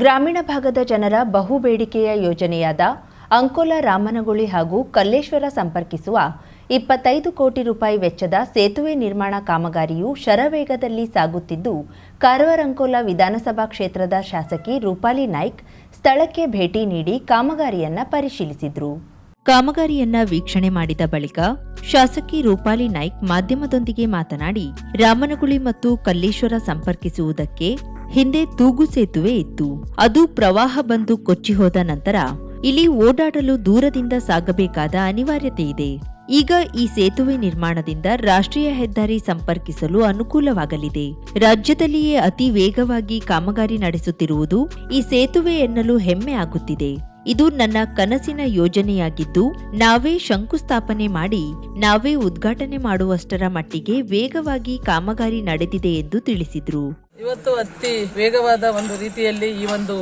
ಗ್ರಾಮೀಣ ಭಾಗದ ಜನರ ಬಹುಬೇಡಿಕೆಯ ಯೋಜನೆಯಾದ ಅಂಕೋಲ ರಾಮನಗುಳಿ ಹಾಗೂ ಕಲ್ಲೇಶ್ವರ ಸಂಪರ್ಕಿಸುವ ಇಪ್ಪತ್ತೈದು ಕೋಟಿ ರೂಪಾಯಿ ವೆಚ್ಚದ ಸೇತುವೆ ನಿರ್ಮಾಣ ಕಾಮಗಾರಿಯು ಶರವೇಗದಲ್ಲಿ ಸಾಗುತ್ತಿದ್ದು, ಕಾರವಾರ ಅಂಕೋಲ ವಿಧಾನಸಭಾ ಕ್ಷೇತ್ರದ ಶಾಸಕಿ ರೂಪಾಲಿ ನಾಯ್ಕ್ ಸ್ಥಳಕ್ಕೆ ಭೇಟಿ ನೀಡಿ ಕಾಮಗಾರಿಯನ್ನ ಪರಿಶೀಲಿಸಿದ್ರು. ಕಾಮಗಾರಿಯನ್ನ ವೀಕ್ಷಣೆ ಮಾಡಿದ ಬಳಿಕ ಶಾಸಕಿ ರೂಪಾಲಿ ನಾಯ್ಕ್ ಮಾಧ್ಯಮದೊಂದಿಗೆ ಮಾತನಾಡಿ, ರಾಮನಗುಳಿ ಮತ್ತು ಕಲ್ಲೇಶ್ವರ ಸಂಪರ್ಕಿಸುವುದಕ್ಕೆ ಹಿಂದೆ ತೂಗು ಸೇತುವೆ ಇತ್ತು. ಅದು ಪ್ರವಾಹ ಬಂದು ಕೊಚ್ಚಿ ಹೋದ ನಂತರ ಇಲ್ಲಿ ಓಡಾಡಲು ದೂರದಿಂದ ಸಾಗಬೇಕಾದ ಅನಿವಾರ್ಯತೆ ಇದೆ. ಈಗ ಈ ಸೇತುವೆ ನಿರ್ಮಾಣದಿಂದ ರಾಷ್ಟ್ರೀಯ ಹೆದ್ದಾರಿ ಸಂಪರ್ಕಿಸಲು ಅನುಕೂಲವಾಗಲಿದೆ. ರಾಜ್ಯದಲ್ಲಿಯೇ ಅತಿ ವೇಗವಾಗಿ ಕಾಮಗಾರಿ ನಡೆಸುತ್ತಿರುವುದು ಈ ಸೇತುವೆ ಎನ್ನಲು ಹೆಮ್ಮೆ ಆಗುತ್ತಿದೆ. ಇದು ನನ್ನ ಕನಸಿನ ಯೋಜನೆಯಾಗಿದ್ದು, ನಾವೇ ಶಂಕುಸ್ಥಾಪನೆ ಮಾಡಿ, ನಾವೇ ಉದ್ಘಾಟನೆ ಮಾಡುವಷ್ಟರ ಮಟ್ಟಿಗೆ ವೇಗವಾಗಿ ಕಾಮಗಾರಿ ನಡೆದಿದೆ ಎಂದು ತಿಳಿಸಿದ್ರು. ಇವತ್ತು ಅತಿ ವೇಗವಾದ ಒಂದು ರೀತಿಯಲ್ಲಿ ಈ ಒಂದು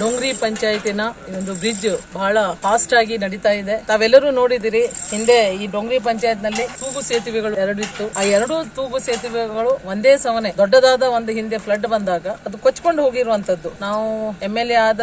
ಡೊಂಗ್ರಿ ಪಂಚಾಯತಿನ ಈ ಒಂದು ಬ್ರಿಡ್ಜ್ ಬಹಳ ಫಾಸ್ಟ್ ಆಗಿ ನಡೀತಾ ಇದೆ. ತಾವೆಲ್ಲರೂ ನೋಡಿದಿರಿ, ಹಿಂದೆ ಈ ಡೊಂಗ್ರಿ ಪಂಚಾಯತ್ನಲ್ಲಿ ತೂಗು ಸೇತುವೆಗಳು ಎರಡಿತ್ತು ಆ ಎರಡು ತೂಗು ಸೇತುವೆಗಳು ಒಂದೇ ಸಮನೆ ದೊಡ್ಡದಾದ ಒಂದು ಹಿಂದೆ ಫ್ಲಡ್ ಬಂದಾಗ ಅದು ಕೊಚ್ಕೊಂಡು ಹೋಗಿರುವಂತದ್ದು ನಾವು ಎಂ ಎಲ್ ಎ ಆದ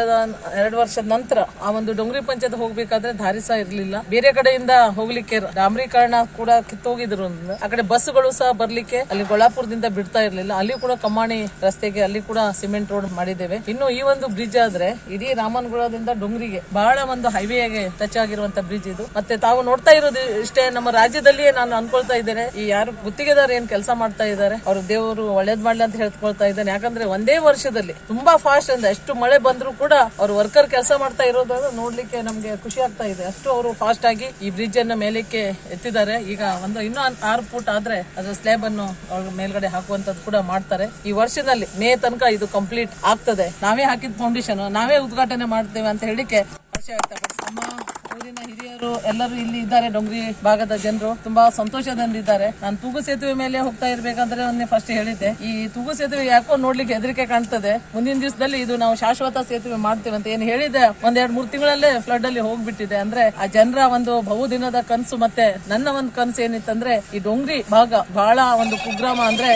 ಎರಡು ವರ್ಷದ ನಂತರ ಆ ಒಂದು ಡೊಂಗ್ರಿ ಪಂಚಾಯತ್ ಹೋಗ್ಬೇಕಾದ್ರೆ ದಾರಿ ಸಹ ಇರಲಿಲ್ಲ. ಬೇರೆ ಕಡೆಯಿಂದ ಹೋಗ್ಲಿಕ್ಕೆ ಡಾಮ್ರೀಕರಣ ಕೂಡ ಕಿತ್ತೋಗಿದ್ರು ಆ ಕಡೆ ಬಸ್ಗಳು ಸಹ ಬರ್ಲಿಕ್ಕೆ ಅಲ್ಲಿ ಗೊಳಾಪುರದಿಂದ ಬಿಡ್ತಾ ಇರಲಿಲ್ಲ. ಅಲ್ಲಿ ಕೂಡ ಕಮ್ಮಾಣಿ ರಸ್ತೆಗೆ ಅಲ್ಲಿ ಕೂಡ ಸಿಮೆಂಟ್ ರೋಡ್ ಮಾಡಿದ್ದೇವೆ. ಇನ್ನು ಈ ಒಂದು ಬ್ರಿಡ್ಜ್ ಆದ್ರೆ ಇಡೀ ರಾಮನಗುಳದಿಂದ ಡೊಂಗ್ರಿಗೆ ಬಹಳ ಒಂದು ಹೈವೇಗೆ ಟಚ್ ಆಗಿರುವಂತ ಬ್ರಿಡ್ಜ್ ಇದು. ಮತ್ತೆ ತಾವು ನೋಡ್ತಾ ಇರೋದು ಇಷ್ಟೇ, ನಮ್ಮ ರಾಜ್ಯದಲ್ಲಿಯೇ ನಾನು ಅನ್ಕೊಳ್ತಾ ಇದ್ದೇನೆ, ಈ ಯಾರು ಗುತ್ತಿಗೆದಾರ ಏನ್ ಕೆಲಸ ಮಾಡ್ತಾ ಇದ್ದಾರೆ, ಅವ್ರ ದೇವರು ಒಳ್ಳೇದ್ ಮಾಡ್ಲಿ ಅಂತ ಹೇಳ್ಕೊಳ್ತಾ ಇದ್ದೇನೆ. ಯಾಕಂದ್ರೆ ಒಂದೇ ವರ್ಷದಲ್ಲಿ ತುಂಬಾ ಫಾಸ್ಟ್ ಅಂದ್ರೆ ಎಷ್ಟು ಮಳೆ ಬಂದ್ರು ಕೂಡ ಅವ್ರ ವರ್ಕರ್ ಕೆಲಸ ಮಾಡ್ತಾ ಇರೋದನ್ನು ನೋಡ್ಲಿಕ್ಕೆ ನಮ್ಗೆ ಖುಷಿ ಆಗ್ತಾ ಇದೆ. ಅಷ್ಟು ಅವರು ಫಾಸ್ಟ್ ಆಗಿ ಈ ಬ್ರಿಡ್ಜ್ ಅನ್ನ ಮೇಲಕ್ಕೆ ಎತ್ತಿದ್ದಾರೆ. ಈಗ ಒಂದು ಇನ್ನೂ ಆರು ಫುಟ್ ಆದ್ರೆ ಅದ್ರ ಸ್ಲ್ಯಾಬ್ ಅನ್ನು ಅವ್ರ ಮೇಲ್ಗಡೆ ಹಾಕುವಂತದ್ದು ಕೂಡ ಮಾಡ್ತಾರೆ. ಈ ವರ್ಷದಲ್ಲಿ ಮೇ ತನಕ ಇದು ಕಂಪ್ಲೀಟ್ ಆಗ್ತದೆ ನಾವೇ ಹಾಕಿದ ಫೌಂಡೇಶನ್ ನಾವೇ ಉದ್ಘಾಟನೆ ಮಾಡ್ತೇವೆ ಅಂತ ಹೇಳಿಕೆ ಖುಷಿ ವ್ಯಕ್ತಪಡಿಸ್ತೀನಿ. ಊರಿನ ಹಿರಿಯರು ಎಲ್ಲರೂ ಇಲ್ಲಿ ಇದ್ದಾರೆ ಡೊಂಗ್ರಿ ಭಾಗದ ಜನರು. ತುಂಬಾ ಸಂತೋಷದಿಂದಿದ್ದಾರೆ ನಾನು ತೂಗು ಸೇತುವೆ ಮೇಲೆ ಹೋಗ್ತಾ ಇರ್ಬೇಕಂದ್ರೆ ಒಂದೇ ಫಸ್ಟ್ ಹೇಳಿದ್ದೆ. ಈ ತೂಗು ಸೇತುವೆ ಯಾಕೋ ನೋಡ್ಲಿಕ್ಕೆ ಹೆದರಿಕೆ ಕಾಣ್ತದೆ. ಮುಂದಿನ ದಿವಸದಲ್ಲಿ ಇದು ನಾವು ಶಾಶ್ವತ ಸೇತುವೆ ಮಾಡ್ತೇವೆ ಅಂತ ಏನು ಹೇಳಿದೆ. ಒಂದೆರಡು ಮೂರು ತಿಂಗಳಲ್ಲೇ ಫ್ಲಡ್ ಅಲ್ಲಿ ಹೋಗ್ಬಿಟ್ಟಿದೆ. ಅಂದ್ರೆ ಆ ಜನರ ಒಂದು ಬಹುದಿನದ ಕನಸು ಮತ್ತೆ ನನ್ನ ಒಂದು ಕನಸು ಏನಿತ್ತಂದ್ರೆ ಈ ಡೊಂಗ್ರಿ ಭಾಗ ಬಹಳ ಒಂದು ಕುಗ್ರಾಮ ಅಂದ್ರೆ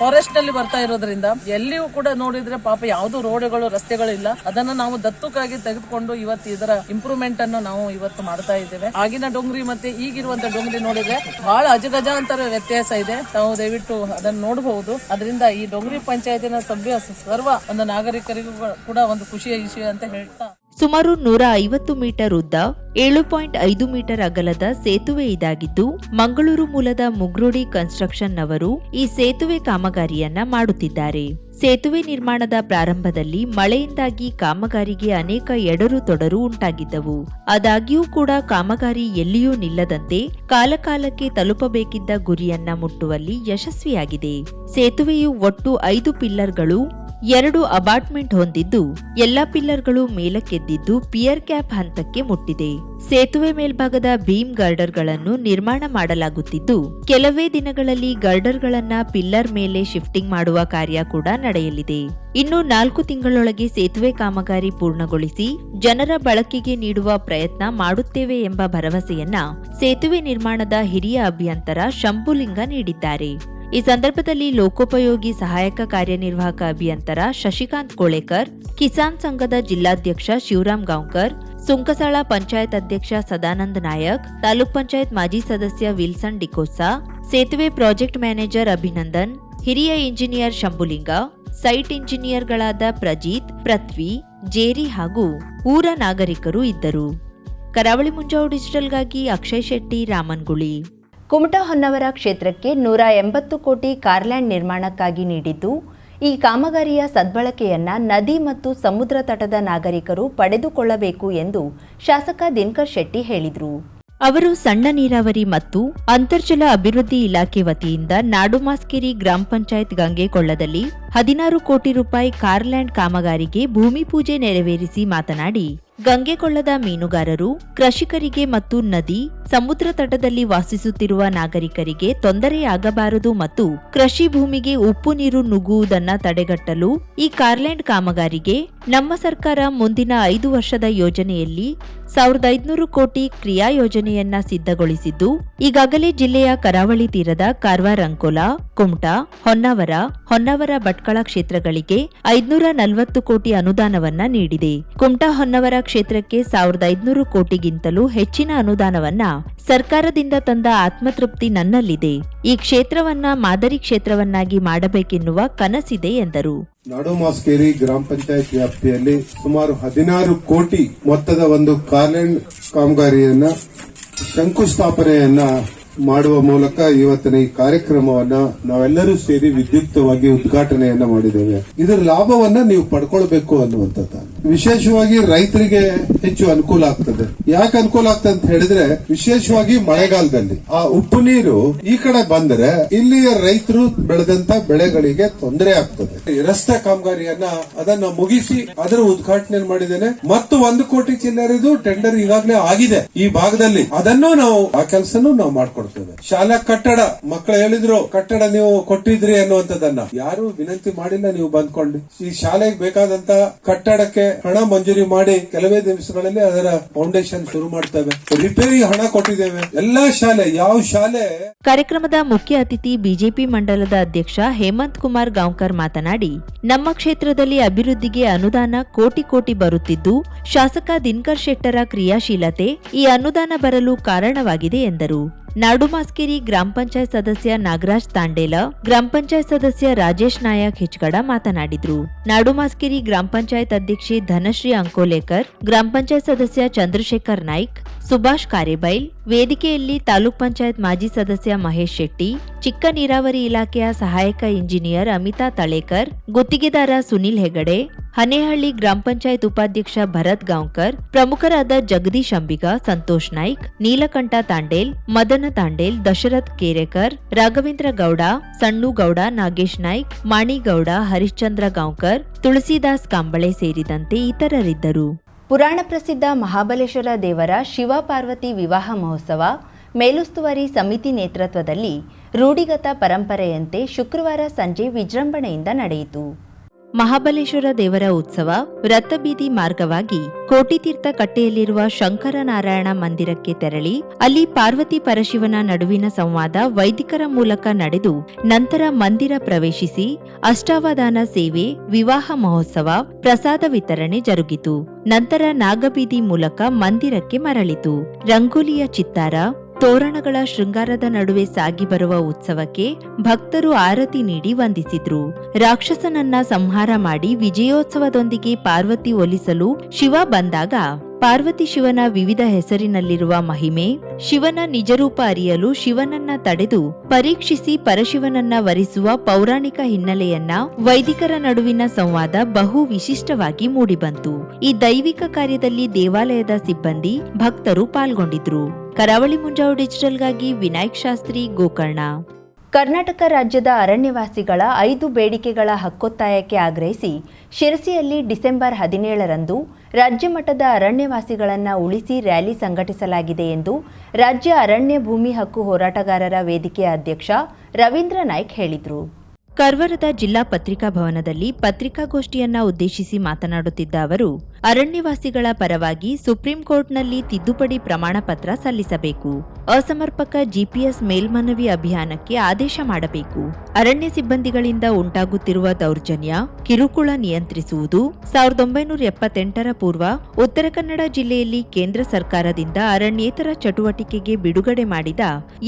ಫಾರೆಸ್ಟ್ನಲ್ಲಿ ಬರ್ತಾ ಇರೋದ್ರಿಂದ ಎಲ್ಲಿಯೂ ಕೂಡ ನೋಡಿದ್ರೆ ಪಾಪ ಯಾವ್ದು ರೋಡ್ಗಳು, ರಸ್ತೆಗಳು ಇಲ್ಲ. ಅದನ್ನ ನಾವು ದತ್ತುಕಾಗಿ ತೆಗೆದುಕೊಂಡು ಇವತ್ತು ಇದರ ಇಂಪ್ರೂವ್ಮೆಂಟ್ ಅನ್ನು ನಾವು ಇವತ್ತು ಮಾಡ್ತಾ ಇದ್ದೇವೆ. ಆಗಿನ ಡೊಂಗ್ರಿ ಮತ್ತೆ ಈಗಿರುವಂತ ಡೊಂಗ್ರಿ ನೋಡಿದ್ರೆ ಬಹಳ ಅಜಗಜಾಂತರ ವ್ಯತ್ಯಾಸ ಇದೆ. ನಾವು ದಯವಿಟ್ಟು ಅದನ್ನು ನೋಡಬಹುದು. ಅದರಿಂದ ಈ ಡೊಂಗ್ರಿ ಪಂಚಾಯತಿನ ಸಭ್ಯ ಸರ್ವ ಒಂದು ನಾಗರಿಕರಿಗೂ ಕೂಡ ಒಂದು ಖುಷಿಯ ವಿಷಯ ಅಂತ ಹೇಳ್ತಾ ಸುಮಾರು ನೂರ ಐವತ್ತು ಮೀಟರ್ ಉದ್ದ, ಏಳು ಪಾಯಿಂಟ್ ಐದು ಮೀಟರ್ ಅಗಲದ ಸೇತುವೆ ಇದಾಗಿದ್ದು, ಮಂಗಳೂರು ಮೂಲದ ಮುಗ್ರೋಡಿ ಕನ್ಸ್ಟ್ರಕ್ಷನ್ ನವರು ಈ ಸೇತುವೆ ಕಾಮಗಾರಿಯನ್ನ ಮಾಡುತ್ತಿದ್ದಾರೆ. ಸೇತುವೆ ನಿರ್ಮಾಣದ ಪ್ರಾರಂಭದಲ್ಲಿ ಮಳೆಯಿಂದಾಗಿ ಕಾಮಗಾರಿಗೆ ಅನೇಕ ಎಡರು ತೊಡರು ಉಂಟಾಗಿದ್ದವು. ಆದಾಗ್ಯೂ ಕೂಡ ಕಾಮಗಾರಿ ಎಲ್ಲಿಯೂ ನಿಲ್ಲದಂತೆ ಕಾಲಕಾಲಕ್ಕೆ ತಲುಪಬೇಕಿದ್ದ ಗುರಿಯನ್ನ ಮುಟ್ಟುವಲ್ಲಿ ಯಶಸ್ವಿಯಾಗಿದೆ. ಸೇತುವೆಯು ಒಟ್ಟು ಐದು ಪಿಲ್ಲರ್ಗಳು ಎರಡು ಅಪಾರ್ಟ್ಮೆಂಟ್ ಹೊಂದಿದ್ದು ಎಲ್ಲಾ ಪಿಲ್ಲರ್ಗಳು ಮೇಲಕ್ಕೆದ್ದಿದ್ದು ಪಿಯರ್ ಕ್ಯಾಪ್ ಹಂತಕ್ಕೆ ಮುಟ್ಟಿದೆ. ಸೇತುವೆ ಮೇಲ್ಭಾಗದ ಭೀಮ್ ಗರ್ಡರ್ಗಳನ್ನು ನಿರ್ಮಾಣ ಮಾಡಲಾಗುತ್ತಿದ್ದು, ಕೆಲವೇ ದಿನಗಳಲ್ಲಿ ಗರ್ಡರ್ಗಳನ್ನ ಪಿಲ್ಲರ್ ಮೇಲೆ ಶಿಫ್ಟಿಂಗ್ ಮಾಡುವ ಕಾರ್ಯ ಕೂಡ ನಡೆಯಲಿದೆ. ಇನ್ನು ನಾಲ್ಕು ತಿಂಗಳೊಳಗೆ ಸೇತುವೆ ಕಾಮಗಾರಿ ಪೂರ್ಣಗೊಳಿಸಿ ಜನರ ಬಳಕೆಗೆ ನೀಡುವ ಪ್ರಯತ್ನ ಮಾಡುತ್ತೇವೆ ಎಂಬ ಭರವಸೆಯನ್ನ ಸೇತುವೆ ನಿರ್ಮಾಣದ ಹಿರಿಯ ಅಭಿಯಂತರ ಶಂಭುಲಿಂಗ ನೀಡಿದ್ದಾರೆ. ಈ ಸಂದರ್ಭದಲ್ಲಿ ಲೋಕೋಪಯೋಗಿ ಸಹಾಯಕ ಕಾರ್ಯನಿರ್ವಾಹಕ ಅಭಿಯಂತರ ಶಶಿಕಾಂತ್ ಕೋಳೇಕರ್, ಕಿಸಾನ್ ಸಂಘದ ಜಿಲ್ಲಾಧ್ಯಕ್ಷ ಶಿವರಾಮ್ ಗಾಂವ್ಕರ್, ಸುಂಕಸಾಳ ಪಂಚಾಯತ್ ಅಧ್ಯಕ್ಷ ಸದಾನಂದ ನಾಯಕ್, ತಾಲೂಕ್ ಪಂಚಾಯತ್ ಮಾಜಿ ಸದಸ್ಯ ವಿಲ್ಸನ್ ಡಿಕೋಸಾ ಸೇತುವೆ ಪ್ರಾಜೆಕ್ಟ್ ಮ್ಯಾನೇಜರ್ ಅಭಿನಂದನ್, ಹಿರಿಯ ಇಂಜಿನಿಯರ್ ಶಂಭುಲಿಂಗ, ಸೈಟ್ ಇಂಜಿನಿಯರ್ಗಳಾದ ಪ್ರಜೀತ್, ಪೃಥ್ವಿ, ಜೇರಿ ಹಾಗೂ ಊರ ನಾಗರಿಕರು ಇದ್ದರು. ಕರಾವಳಿ ಮುಂಜಾವು ಡಿಜಿಟಲ್ಗಾಗಿ ಅಕ್ಷಯ್ ಶೆಟ್ಟಿ ರಾಮನ್ಗುಳಿ ಕುಮಟಾ ಹೊನ್ನವರ ಕ್ಷೇತ್ರಕ್ಕೆ ನೂರ ಎಂಬತ್ತು ಕೋಟಿ ಕಾರ್ಲ್ಯಾಂಡ್ ನಿರ್ಮಾಣಕ್ಕಾಗಿ ನೀಡಿದ್ದು, ಈ ಕಾಮಗಾರಿಯ ಸದ್ಬಳಕೆಯನ್ನ ನದಿ ಮತ್ತು ಸಮುದ್ರ ತಟದ ನಾಗರಿಕರು ಪಡೆದುಕೊಳ್ಳಬೇಕು ಎಂದು ಶಾಸಕ ದಿನಕರ್ ಶೆಟ್ಟಿ ಹೇಳಿದರು. ಅವರು ಸಣ್ಣ ನೀರಾವರಿ ಮತ್ತು ಅಂತರ್ಜಲ ಅಭಿವೃದ್ಧಿ ಇಲಾಖೆ ವತಿಯಿಂದ ನಾಡುಮಾಸ್ಕೇರಿ ಗ್ರಾಮ ಪಂಚಾಯತ್ ಗಂಗೆಕೊಳ್ಳದಲ್ಲಿ ಹದಿನಾರು ಕೋಟಿ ರೂಪಾಯಿ ಕಾರ್ಲ್ಯಾಂಡ್ ಕಾಮಗಾರಿಗೆ ಭೂಮಿ ಪೂಜೆ ನೆರವೇರಿಸಿ ಮಾತನಾಡಿ ಗಂಗೆಕೊಳ್ಳದ ಮೀನುಗಾರರು, ಕೃಷಿಕರಿಗೆ ಮತ್ತು ನದಿ, ಸಮುದ್ರ ತಟದಲ್ಲಿ ವಾಸಿಸುತ್ತಿರುವ ನಾಗರಿಕರಿಗೆ ತೊಂದರೆಯಾಗಬಾರದು ಮತ್ತು ಕೃಷಿ ಭೂಮಿಗೆ ಉಪ್ಪು ನೀರು ನುಗ್ಗುವುದನ್ನ ತಡೆಗಟ್ಟಲು ಈ ಕಾರ್ಲ್ಯಾಂಡ್ ಕಾಮಗಾರಿಗೆ ನಮ್ಮ ಸರ್ಕಾರ ಮುಂದಿನ ಐದು ವರ್ಷದ ಯೋಜನೆಯಲ್ಲಿ ಸಾವಿರದ ಐದುನೂರು ಕೋಟಿ ಕ್ರಿಯಾ ಯೋಜನೆಯನ್ನ ಸಿದ್ಧಗೊಳಿಸಿದ್ದು, ಈಗಾಗಲೇ ಜಿಲ್ಲೆಯ ಕರಾವಳಿ ತೀರದ ಕಾರವಾರ ಅಂಕೋಲಾ ಕುಮಟಾ, ಹೊನ್ನಾವರ ಹೊನ್ನಾವರ ಭಟ್ಕಳ ಕ್ಷೇತ್ರಗಳಿಗೆ ಐದುನೂರ ನಲವತ್ತು ಕೋಟಿ ಅನುದಾನವನ್ನ ನೀಡಿದೆ. ಕುಮಟಾ, ಹೊನ್ನವರ ಕ್ಷೇತ್ರಕ್ಕೆ ಸಾವಿರದ ಐದ್ನೂರು ಕೋಟಿಗಿಂತಲೂ ಹೆಚ್ಚಿನ ಅನುದಾನವನ್ನ ಸರ್ಕಾರದಿಂದ ತಂದ ಆತ್ಮತೃಪ್ತಿ ನನ್ನಲ್ಲಿದೆ. ಈ ಕ್ಷೇತ್ರವನ್ನ ಮಾದರಿ ಕ್ಷೇತ್ರವನ್ನಾಗಿ ಮಾಡಬೇಕೆನ್ನುವ ಕನಸಿದೆ ಎಂದರು. ನಾಡೋಮಾಸ್ಕೇರಿ ಗ್ರಾಮ ಪಂಚಾಯತ್ ವ್ಯಾಪ್ತಿಯಲ್ಲಿ ಸುಮಾರು ಹದಿನಾರು ಕೋಟಿ ಮೊತ್ತದ ಒಂದು ಕಾಲೆಂಡ್ ಕಾಮಗಾರಿಯನ್ನ ಶಂಕುಸ್ಥಾಪನೆಯನ್ನ ಮಾಡುವ ಮೂಲಕ ಇವತ್ತಿನ ಈ ಕಾರ್ಯಕ್ರಮವನ್ನ ನಾವೆಲ್ಲರೂ ಸೇರಿ ವಿದ್ಯುಕ್ತವಾಗಿ ಉದ್ಘಾಟನೆಯನ್ನ ಮಾಡಿದ್ದೇವೆ. ಇದರ ಲಾಭವನ್ನ ನೀವು ಪಡ್ಕೊಳ್ಬೇಕು ಅನ್ನುವಂಥದ್ದು. ವಿಶೇಷವಾಗಿ ರೈತರಿಗೆ ಹೆಚ್ಚು ಅನುಕೂಲ ಆಗ್ತದೆ. ಯಾಕೆ ಅನುಕೂಲ ಆಗ್ತದೆ ಅಂತ ಹೇಳಿದ್ರೆ, ವಿಶೇಷವಾಗಿ ಮಳೆಗಾಲದಲ್ಲಿ ಆ ಉಪ್ಪು ನೀರು ಈ ಕಡೆ ಬಂದ್ರೆ ಇಲ್ಲಿಯ ರೈತರು ಬೆಳೆದಂತ ಬೆಳೆಗಳಿಗೆ ತೊಂದರೆ ಆಗ್ತದೆ. ರಸ್ತೆ ಕಾಮಗಾರಿಯನ್ನ ಅದನ್ನ ಮುಗಿಸಿ ಅದರ ಉದ್ಘಾಟನೆ ಮಾಡಿದ್ದೇನೆ. ಮತ್ತು ಒಂದು ಕೋಟಿ ಚಿಲ್ಲರಿದು ಟೆಂಡರ್ ಈಗಾಗಲೇ ಆಗಿದೆ. ಈ ಭಾಗದಲ್ಲಿ ಅದನ್ನು ನಾವು, ಆ ಕೆಲಸನೂ ನಾವು ಮಾಡ್ಕೊಡ್ತೇವೆ ಶಾಲಾ ಕಟ್ಟಡ ಮಕ್ಕಳು ಹೇಳಿದ್ರು, ಕಟ್ಟಡ ನೀವು ಕೊಟ್ಟಿದ್ರಿ ಅನ್ನುವಂಥದ್ದನ್ನ. ಯಾರು ವಿನಂತಿ ಮಾಡಿಲ್ಲ ನೀವು ಬಂದ್ಕೊಂಡು. ಈ ಶಾಲೆಗೆ ಬೇಕಾದಂತ ಕಟ್ಟಡಕ್ಕೆ ಹಣ ಮಂಜೂರಿ ಮಾಡಿ ಕೆಲವೇ ದಿವಸಗಳಲ್ಲಿ ಅದರ ಫೌಂಡೇಶನ್ ಶುರು ಮಾಡ್ತೇವೆ. ರಿಪೇರಿ ಹಣ ಕೊಟ್ಟಿದ್ದೇವೆ. ಎಲ್ಲಾ ಶಾಲೆ, ಯಾವ ಶಾಲೆ? ಕಾರ್ಯಕ್ರಮದ ಮುಖ್ಯ ಅತಿಥಿ ಬಿಜೆಪಿ ಮಂಡಲದ ಅಧ್ಯಕ್ಷ ಹೇಮಂತ್ ಕುಮಾರ್ ಗಾಂವ್ಕರ್ ಮಾತನಾಡಿ, ನಮ್ಮ ಕ್ಷೇತ್ರದಲ್ಲಿ ಅಭಿವೃದ್ಧಿಗೆ ಅನುದಾನ ಕೋಟಿ ಕೋಟಿ ಬರುತ್ತಿದ್ದು, ಶಾಸಕ ದಿನಕರ್ ಶೆಟ್ಟರ ಕ್ರಿಯಾಶೀಲತೆ ಈ ಅನುದಾನ ಬರಲು ಕಾರಣವಾಗಿದೆ ಎಂದರು. ನಾಡುಮಾಸ್ಕೇರಿ ಗ್ರಾಮ ಪಂಚಾಯತ್ ಸದಸ್ಯ ನಾಗರಾಜ್ ತಾಂಡೇಲ ಗ್ರಾಮ ಪಂಚಾಯತ್ ಸದಸ್ಯ ರಾಜೇಶ್ ನಾಯಕ್ ಹೆಚ್ಗಡ ಮಾತನಾಡಿದ್ರು ನಾಡುಮಾಸ್ಕೇರಿ ಗ್ರಾಮ ಪಂಚಾಯತ್ ಅಧ್ಯಕ್ಷೆ ಧನಶ್ರೀ ಅಂಕೋಲೇಕರ್ ಗ್ರಾಮ ಪಂಚಾಯತ್ ಸದಸ್ಯ ಚಂದ್ರಶೇಖರ್ ನಾಯ್ಕ್ ಸುಭಾಷ್ ಕಾರೆಬೈಲ್, ವೇದಿಕೆಯಲ್ಲಿ ತಾಲೂಕ್ ಪಂಚಾಯತ್ ಮಾಜಿ ಸದಸ್ಯ ಮಹೇಶ್ ಶೆಟ್ಟಿ, ಚಿಕ್ಕ ನೀರಾವರಿ ಇಲಾಖೆಯ ಸಹಾಯಕ ಇಂಜಿನಿಯರ್ ಅಮಿತಾ ತಳೇಕರ್, ಗುತ್ತಿಗೆದಾರ ಸುನಿಲ್ ಹೆಗಡೆ, ಹನೇಹಳ್ಳಿ ಗ್ರಾಮ ಪಂಚಾಯತ್ ಉಪಾಧ್ಯಕ್ಷ ಭರತ್ ಗಾಂವ್ಕರ್, ಪ್ರಮುಖರಾದ ಜಗದೀಶ್ ಅಂಬಿಗ, ಸಂತೋಷ್ ನಾಯ್ಕ್, ನೀಲಕಂಠ ತಾಂಡೇಲ್, ಮದನ ತಾಂಡೇಲ್, ದಶರಥ್ ಕೇರೇಕರ್, ರಾಘವೇಂದ್ರ ಗೌಡ, ಸಣ್ಣು ಗೌಡ, ನಾಗೇಶ್ ನಾಯ್ಕ್ ಮಾಣಿಗೌಡ ಹರಿಶ್ಚಂದ್ರ ಗಾಂವ್ಕರ್, ತುಳಸಿದಾಸ್ ಕಾಂಬಳೆ ಸೇರಿದಂತೆ ಇತರರಿದ್ದರು. ಪುರಾಣ ಪ್ರಸಿದ್ಧ ಮಹಾಬಲೇಶ್ವರ ದೇವರ ಶಿವ ಪಾರ್ವತಿ ವಿವಾಹ ಮಹೋತ್ಸವ, ಮೇಲುಸ್ತುವಾರಿ ಸಮಿತಿ ನೇತೃತ್ವದಲ್ಲಿ ರೂಢಿಗತ ಪರಂಪರೆಯಂತೆ ಶುಕ್ರವಾರ ಸಂಜೆ ವಿಜೃಂಭಣೆಯಿಂದ ನಡೆಯಿತು. ಮಹಾಬಲೇಶ್ವರ ದೇವರ ಉತ್ಸವ ವ್ರತಬೀದಿ ಮಾರ್ಗವಾಗಿ ಕೋಟಿತೀರ್ಥ ಕಟ್ಟೆಯಲ್ಲಿರುವ ಶಂಕರನಾರಾಯಣ ಮಂದಿರಕ್ಕೆ ತೆರಳಿ ಅಲ್ಲಿ ಪಾರ್ವತಿ ಪರಶಿವನ ನಡುವಿನ ಸಂವಾದ ವೈದಿಕರ ಮೂಲಕ ನಡೆದು ನಂತರ ಮಂದಿರ ಪ್ರವೇಶಿಸಿ ಅಷ್ಟಾವಧಾನ ಸೇವೆ, ವಿವಾಹ ಮಹೋತ್ಸವ, ಪ್ರಸಾದ ವಿತರಣೆ ಜರುಗಿತು. ನಂತರ ನಾಗಬೀದಿ ಮೂಲಕ ಮಂದಿರಕ್ಕೆ ಮರಳಿತು. ರಂಗೋಲಿಯ ಚಿತ್ತಾರ ತೋರಣಗಳ ಶೃಂಗಾರದ ನಡುವೆ ಸಾಗಿ ಬರುವ ಉತ್ಸವಕ್ಕೆ ಭಕ್ತರು ಆರತಿ ನೀಡಿ ವಂದಿಸಿದ್ರು. ರಾಕ್ಷಸನನ್ನ ಸಂಹಾರ ಮಾಡಿ ವಿಜಯೋತ್ಸವದೊಂದಿಗೆ ಪಾರ್ವತಿ ಒಲಿಸಲು ಶಿವ ಬಂದಾಗ ಪಾರ್ವತಿ ಶಿವನ ವಿವಿಧ ಹೆಸರಿನಲ್ಲಿರುವ ಮಹಿಮೆ, ಶಿವನ ನಿಜರೂಪ ಅರಿಯಲು ಶಿವನನ್ನ ತಡೆದು ಪರೀಕ್ಷಿಸಿ ಪರಶಿವನನ್ನ ವರಿಸುವ ಪೌರಾಣಿಕ ಹಿನ್ನೆಲೆಯನ್ನ ವೈದಿಕರ ನಡುವಿನ ಸಂವಾದ ಬಹು ವಿಶಿಷ್ಟವಾಗಿ ಮೂಡಿಬಂತು. ಈ ದೈವಿಕ ಕಾರ್ಯದಲ್ಲಿ ದೇವಾಲಯದ ಸಿಬ್ಬಂದಿ ಭಕ್ತರು ಪಾಲ್ಗೊಂಡಿದ್ರು. ಕರಾವಳಿ ಮುಂಜಾವು ಡಿಜಿಟಲ್ಗಾಗಿ ವಿನಾಯಕ್ ಶಾಸ್ತ್ರಿ ಗೋಕರ್ಣ. ಕರ್ನಾಟಕ ರಾಜ್ಯದ ಅರಣ್ಯವಾಸಿಗಳ ಐದು ಬೇಡಿಕೆಗಳ ಹಕ್ಕೊತ್ತಾಯಕ್ಕೆ ಆಗ್ರಹಿಸಿ ಶಿರಸಿಯಲ್ಲಿ ಡಿಸೆಂಬರ್ ಹದಿನೇಳರಂದು ರಾಜ್ಯ ಮಟ್ಟದ ಅರಣ್ಯವಾಸಿಗಳನ್ನು ಉಳಿಸಿ ರ್ಯಾಲಿ ಸಂಘಟಿಸಲಾಗಿದೆ ಎಂದು ರಾಜ್ಯ ಅರಣ್ಯ ಭೂಮಿ ಹಕ್ಕು ಹೋರಾಟಗಾರರ ವೇದಿಕೆ ಅಧ್ಯಕ್ಷ ರವೀಂದ್ರ ನಾಯ್ಕ್ ಹೇಳಿದರು. ಕರ್ವರದ ಜಿಲ್ಲಾ ಪತ್ರಿಕಾ ಭವನದಲ್ಲಿ ಪತ್ರಿಕಾಗೋಷ್ಠಿಯನ್ನ ಉದ್ದೇಶಿಸಿ ಮಾತನಾಡುತ್ತಿದ್ದ ಅವರು ಅರಣ್ಯವಾಸಿಗಳ ಪರವಾಗಿ ಸುಪ್ರೀಂ ಕೋರ್ಟ್ನಲ್ಲಿ ತಿದ್ದುಪಡಿ ಪ್ರಮಾಣ ಪತ್ರ ಸಲ್ಲಿಸಬೇಕು. ಅಸಮರ್ಪಕ ಜಿಪಿಎಸ್ ಮೇಲ್ಮನವಿ ಅಭಿಯಾನಕ್ಕೆ ಆದೇಶ ಮಾಡಬೇಕು. ಅರಣ್ಯ ಸಿಬ್ಬಂದಿಗಳಿಂದ ಉಂಟಾಗುತ್ತಿರುವ ದೌರ್ಜನ್ಯ, ಕಿರುಕುಳ ನಿಯಂತ್ರಿಸುವುದು ಸಾವಿರದ ಒಂಬೈನೂರ ಎಪ್ಪತ್ತೆಂಟರ ಪೂರ್ವ ಉತ್ತರ ಕನ್ನಡ ಜಿಲ್ಲೆಯಲ್ಲಿ ಕೇಂದ್ರ ಸರ್ಕಾರದಿಂದ ಅರಣ್ಯೇತರ ಚಟುವಟಿಕೆಗೆ ಬಿಡುಗಡೆ ಮಾಡಿದ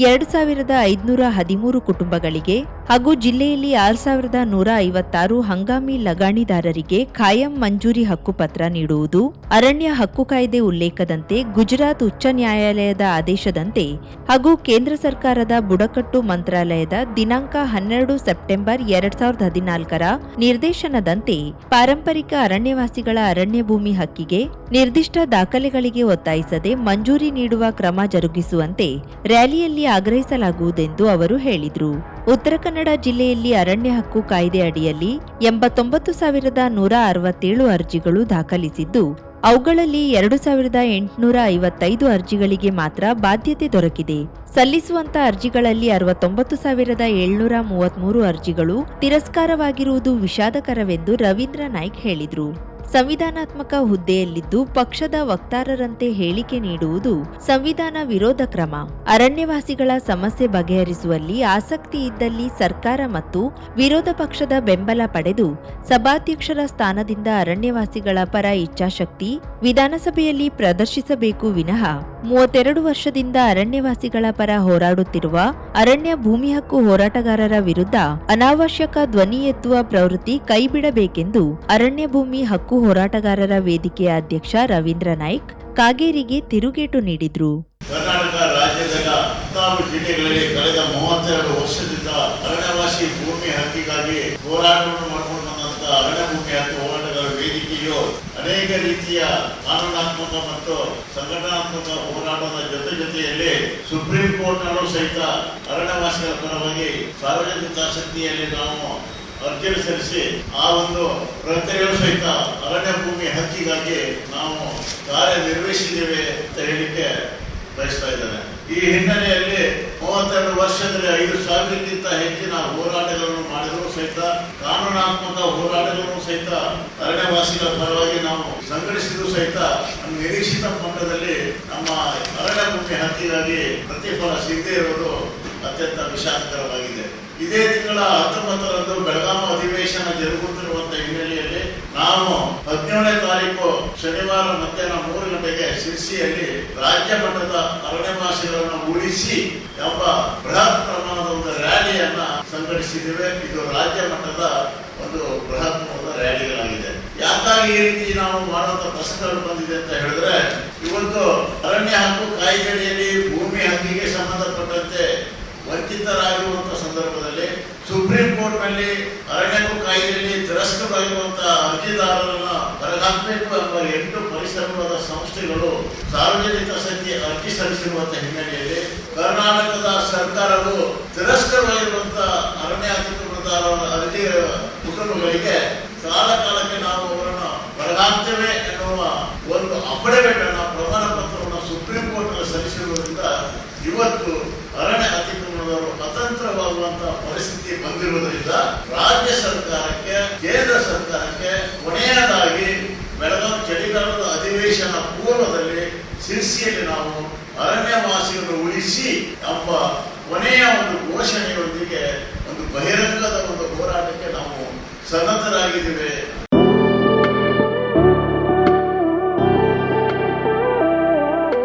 ಎರಡು ಸಾವಿರದ ಐದುನೂರ ಹದಿಮೂರು ಕುಟುಂಬಗಳಿಗೆ ಹಾಗೂ ಜಿಲ್ಲೆಯಲ್ಲಿ ಆರು ಸಾವಿರದ ನೂರ ಐವತ್ತಾರು ಹಂಗಾಮಿ ಲಗಾಣಿದಾರರಿಗೆ ಖಾಯಂ ಮಂಜೂರಿ ಹಕ್ಕುಪತ್ರ ನೀಡುವುದು ಅರಣ್ಯ ಹಕ್ಕು ಕಾಯ್ದೆ ಉಲ್ಲೇಖದಂತೆ ಗುಜರಾತ್ ಉಚ್ಚ ನ್ಯಾಯಾಲಯದ ಆದೇಶದಂತೆ ಹಾಗೂ ಕೇಂದ್ರ ಸರ್ಕಾರದ ಬುಡಕಟ್ಟು ಮಂತ್ರಾಲಯದ ದಿನಾಂಕ ಹನ್ನೆರಡು ಸೆಪ್ಟೆಂಬರ್ ಎರಡ್ ಸಾವಿರದ ಹದಿನಾಲ್ಕರ ನಿರ್ದೇಶನದಂತೆ ಪಾರಂಪರಿಕ ಅರಣ್ಯವಾಸಿಗಳ ಅರಣ್ಯ ಭೂಮಿ ಹಕ್ಕಿಗೆ ನಿರ್ದಿಷ್ಟ ದಾಖಲೆಗಳಿಗೆ ಒತ್ತಾಯಿಸದೆ ಮಂಜೂರಿ ನೀಡುವ ಕ್ರಮ ಜರುಗಿಸುವಂತೆ ರ್ಯಾಲಿಯಲ್ಲಿ ಆಗ್ರಹಿಸಲಾಗುವುದೆಂದು ಅವರು ಹೇಳಿದರು. ಉತ್ತರ ಕನ್ನಡ ಜಿಲ್ಲೆಯಲ್ಲಿ ಅರಣ್ಯ ಹಕ್ಕು ಕಾಯ್ದೆ ಅಡಿಯಲ್ಲಿ ಎಂಬತ್ತೊಂಬತ್ತು ಸಾವಿರದ ನೂರ ಅರವತ್ತೇಳು ಅರ್ಜಿಗಳು ದಾಖಲಿಸಿದ್ದು, ಅವುಗಳಲ್ಲಿ ಎರಡು ಸಾವಿರದ ಎಂಟುನೂರ ಐವತ್ತೈದು ಅರ್ಜಿಗಳಿಗೆ ಮಾತ್ರ ಬಾಧ್ಯತೆ ದೊರಕಿದೆ. ಸಲ್ಲಿಸುವಂತ ಅರ್ಜಿಗಳಲ್ಲಿ ಅರವತ್ತೊಂಬತ್ತು ಸಾವಿರದ ಏಳ್ನೂರ ಮೂವತ್ಮೂರು ಅರ್ಜಿಗಳು ತಿರಸ್ಕಾರವಾಗಿರುವುದು ವಿಷಾದಕರವೆಂದು ರವೀಂದ್ರ ನಾಯ್ಕ್ ಹೇಳಿದರು. ಸಂವಿಧಾನಾತ್ಮಕ ಹುದ್ದೆಯಲ್ಲಿದ್ದು ಪಕ್ಷದ ವಕ್ತಾರರಂತೆ ಹೇಳಿಕೆ ನೀಡುವುದು ಸಂವಿಧಾನ ವಿರೋಧ ಕ್ರಮ. ಅರಣ್ಯವಾಸಿಗಳ ಸಮಸ್ಯೆ ಬಗೆಹರಿಸುವಲ್ಲಿ ಆಸಕ್ತಿ ಇದ್ದಲ್ಲಿ ಸರ್ಕಾರ ಮತ್ತು ವಿರೋಧ ಪಕ್ಷದ ಬೆಂಬಲ ಪಡೆದು ಸಭಾಧ್ಯಕ್ಷರ ಸ್ಥಾನದಿಂದ ಅರಣ್ಯವಾಸಿಗಳ ಪರ ಇಚ್ಛಾಶಕ್ತಿ ವಿಧಾನಸಭೆಯಲ್ಲಿ ಪ್ರದರ್ಶಿಸಬೇಕು ವಿನಃ. ಮೂವತ್ತೆರಡು ವರ್ಷದಿಂದ ಅರಣ್ಯವಾಸಿಗಳ ಪರ ಹೋರಾಡುತ್ತಿರುವ ಅರಣ್ಯ ಭೂಮಿ ಹಕ್ಕು ಹೋರಾಟಗಾರರ ವಿರುದ್ಧ ಅನಾವಶ್ಯಕ ಧ್ವನಿ ಎತ್ತುವ ಪ್ರವೃತ್ತಿ ಕೈಬಿಡಬೇಕೆಂದು ಅರಣ್ಯ ಭೂಮಿ ಹಕ್ಕು ಹೋರಾಟಗಾರರ ವೇದಿಕೆಯ ಅಧ್ಯಕ್ಷ ರವೀಂದ್ರ ನಾಯ್ಕ್ ಕಾಗೇರಿಗೆ ತಿರುಗೇಟು ನೀಡಿದ್ರು. ಕರ್ನಾಟಕ ರಾಜ್ಯದ ಹತ್ತಾರು ಜಿಲ್ಲೆಗಳಲ್ಲಿ ಕಳೆದ ಮೂವತ್ತೆರಡು ವರ್ಷದಿಂದ ಅರಣ್ಯವಾಸಿ ಭೂಮಿ ಹಕ್ಕಿಗಾಗಿ ಹೋರಾಟವನ್ನು ಮಾಡಿಕೊಂಡು ಅರಣ್ಯ ಭೂಮಿ ಹಕ್ಕು ಹೋರಾಟಗಾರ ವೇದಿಕೆಯು ಅನೇಕ ರೀತಿಯ ಕಾನೂನಾತ್ಮಕ ಮತ್ತು ಸಂಘಟನಾತ್ಮಕ ಹೋರಾಟದ ಜೊತೆ ಜೊತೆಯಲ್ಲಿ ಸುಪ್ರೀಂ ಕೋರ್ಟ್ ನಲ್ಲೂ ಸಹಿತ ಅರಣ್ಯವಾಸಿಗಳ ಪರವಾಗಿ ಸಾರ್ವಜನಿಕ ಹಿತಾಸಕ್ತಿಯಲ್ಲಿ ನಾವು ಅರ್ಜಿಯನ್ನು ಸಲ್ಲಿಸಿ ಆ ಒಂದು ಪ್ರಕ್ರಿಯೆಯೂ ಸಹಿತ ಅರಣ್ಯ ಭೂಮಿ ಹಕ್ಕಿಗಾಗಿ ನಾವು ಕಾರ್ಯನಿರ್ವಹಿಸಿದ್ದೇವೆ ಅಂತ ಹೇಳಿಕೆ ಬಯಸ್ತಾ ಇದ್ದಾರೆ ಈ ಹಿನ್ನೆಲೆಯಲ್ಲಿ ಮೂವತ್ತೆರಡು ವರ್ಷದಲ್ಲಿ ಐದು ಸಾವಿರಕ್ಕಿಂತ ಹೆಚ್ಚಿನ ಹೋರಾಟಗಳನ್ನು ಮಾಡಿದರೂ ಸಹಿತ, ಕಾನೂನಾತ್ಮಕ ಹೋರಾಟಗಳನ್ನು ಸಹಿತ ಅರಣ್ಯವಾಸಿಗಳ ಪರವಾಗಿ ನಾವು ಸಂಘಟಿಸಿದ್ರು ಸಹಿತ ನಮ್ಮ ನಿರೀಕ್ಷಿತ ಮಟ್ಟದಲ್ಲಿ ನಮ್ಮ ಅರಣ್ಯ ಭೂಮಿ ಹಕ್ಕಿಗಾಗಿ ಪ್ರತಿಫಲ ಸಿಗದೇ ಇರೋದು ಅತ್ಯಂತ ವಿಷಾದಕರವಾಗಿದೆ. ಇದೇ ತಿಂಗಳ ಹತ್ತೊಂಬತ್ತರಂದು ಬೆಳಗಾವಿ ಅಧಿವೇಶನ ಜರುಗುತ್ತಿರುವಂತಹ ಹಿನ್ನೆಲೆಯಲ್ಲಿ ನಾವು ಹದಿನೇಳನೇ ತಾರೀಕು ಶನಿವಾರ ಮಧ್ಯಾಹ್ನ ಮೂರು ಗಂಟೆಗೆ ಶಿರ್ಸಿಯಲ್ಲಿ ರಾಜ್ಯ ಮಟ್ಟದ ಅರಣ್ಯ ಅರಣ್ಯವಾಸಿಗಳನ್ನು ಉಳಿಸಿ ಎಂಬ ಬೃಹತ್ ಪ್ರಮಾಣದ ಒಂದು ರ್ಯಾಲಿಯನ್ನ ಸಂಘಟಿಸಿದ್ದೇವೆ. ಇದು ರಾಜ್ಯ ಮಟ್ಟದ ಒಂದು ಬೃಹತ್ ರ್ಯಾಲಿಗಳಾಗಿದೆ. ಯಾಕಾಗಿ ಈ ರೀತಿ ನಾವು ಮಾಡುವಂತ ಪ್ರಸಂಗಗಳು ಬಂದಿದೆ ಅಂತ ಹೇಳಿದ್ರೆ ಇವತ್ತು ಅರಣ್ಯ ಹಕ್ಕು ಕಾಯ್ದೆಯಲ್ಲಿ ಭೂಮಿ ಹಕ್ಕಿಗೆ ಸಂಬಂಧಪಟ್ಟಂತೆ ವಂಚಿತರಾಗಿರುವಂತಹ ಸಂದರ್ಭದಲ್ಲಿ ಸುಪ್ರೀಂ ಕೋರ್ಟ್ನಲ್ಲಿ ಅರಣ್ಯಕ್ಕೂ ಕಾಯ್ದೆಯಲ್ಲಿ ತಿರಸ್ಕೃತವಾಗಿರುವಂತಹ ಅರ್ಜಿದಾರರನ್ನ ಹೊರಗಾಕಬೇಕು ಎಂಬ ಎಂಟು ಪರಿಸರವಾದ ಸಂಸ್ಥೆಗಳು ಸಾರ್ವಜನಿಕ ಸಂಖ್ಯೆ ಅರ್ಜಿ ಸಲ್ಲಿಸಿರುವಂತಹ ಹಿನ್ನೆಲೆಯಲ್ಲಿ ಕರ್ನಾಟಕದ ಸರ್ಕಾರವು ತಿರಸ್ಕೃತವಾಗಿರುವಂತಹ ಅರಣ್ಯ ಅತಿಕ್ರಮಣದಾರರ ಅರ್ಜಿ ಕುಟುಂಬಗಳಿಗೆ